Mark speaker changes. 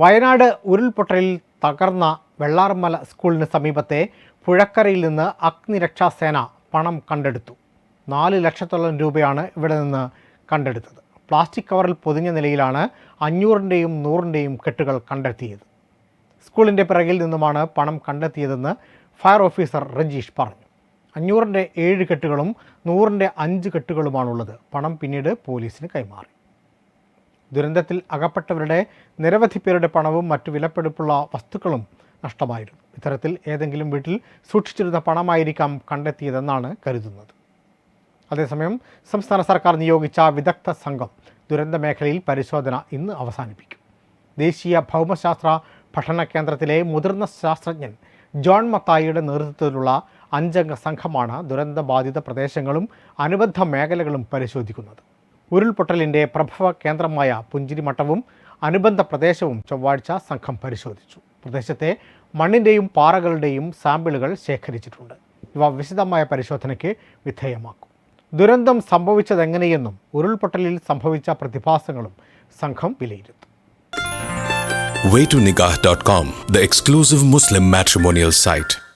Speaker 1: വയനാട് ഉരുൾപൊട്ടലിൽ തകർന്ന വെള്ളാർമല സ്കൂളിന് സമീപത്തെ പുഴക്കരയിൽ നിന്ന് അഗ്നിരക്ഷാസേന പണം കണ്ടെടുത്തു. നാല് ലക്ഷത്തോളം രൂപയാണ് ഇവിടെ നിന്ന് കണ്ടെടുത്തത്. പ്ലാസ്റ്റിക് കവറിൽ പൊതിഞ്ഞ നിലയിലാണ് അഞ്ഞൂറിന്റെയും നൂറിന്റെയും കെട്ടുകൾ കണ്ടെത്തിയത്. സ്കൂളിന്റെ പിറകിൽ നിന്നുമാണ് പണം കണ്ടെത്തിയതെന്ന് ഫയർ ഓഫീസർ രഞ്ജീഷ് പറഞ്ഞു. അഞ്ഞൂറിന്റെ ഏഴ് കെട്ടുകളും നൂറിന്റെ അഞ്ച് കെട്ടുകളുമാണുള്ളത്. പണം പിന്നീട് പോലീസിന് കൈമാറി. ദുരന്തത്തിൽ അകപ്പെട്ടവരുടെ നിരവധി പേരുടെ പണവും മറ്റു വിലപ്പെടുപ്പുള്ള വസ്തുക്കളും നഷ്ടമായിരുന്നു. ഇത്തരത്തിൽ ഏതെങ്കിലും വീട്ടിൽ സൂക്ഷിച്ചിരുന്ന പണമായിരിക്കാം കണ്ടെത്തിയതെന്നാണ് കരുതുന്നത്. അതേസമയം സംസ്ഥാന സർക്കാർ നിയോഗിച്ച വിദഗ്ധ സംഘം ദുരന്ത മേഖലയിൽ പരിശോധന ഇന്ന് അവസാനിപ്പിക്കും. ദേശീയ ഭൗമശാസ്ത്ര പഠന കേന്ദ്രത്തിലെ മുതിർന്ന ശാസ്ത്രജ്ഞൻ ജോൺ മത്തായിയുടെ നേതൃത്വത്തിലുള്ള അഞ്ചംഗ സംഘമാണ് ദുരന്തബാധിത പ്രദേശങ്ങളും അനുബന്ധ മേഖലകളും പരിശോധിക്കുന്നത്. ഉരുൾപൊട്ടലിന്റെ പ്രഭവ കേന്ദ്രമായ പുഞ്ചിരിമട്ടവും അനുബന്ധ പ്രദേശവും ചൊവ്വാഴ്ച സംഘം പരിശോധിച്ചു. പ്രദേശത്തെ മണ്ണിന്റെയും പാറകളുടെയും സാമ്പിളുകൾ ശേഖരിച്ചിട്ടുണ്ട്. ഇവ വിശദമായ പരിശോധനയ്ക്ക് വിധേയമാക്കും. ദുരന്തം സംഭവിച്ചതെങ്ങനെയെന്നും ഉരുൾപൊട്ടലിൽ സംഭവിച്ച പ്രതിഭാസങ്ങളും സംഘം വിലയിരുത്തും.
Speaker 2: Waytonikah.com, the exclusive Muslim matrimonial site.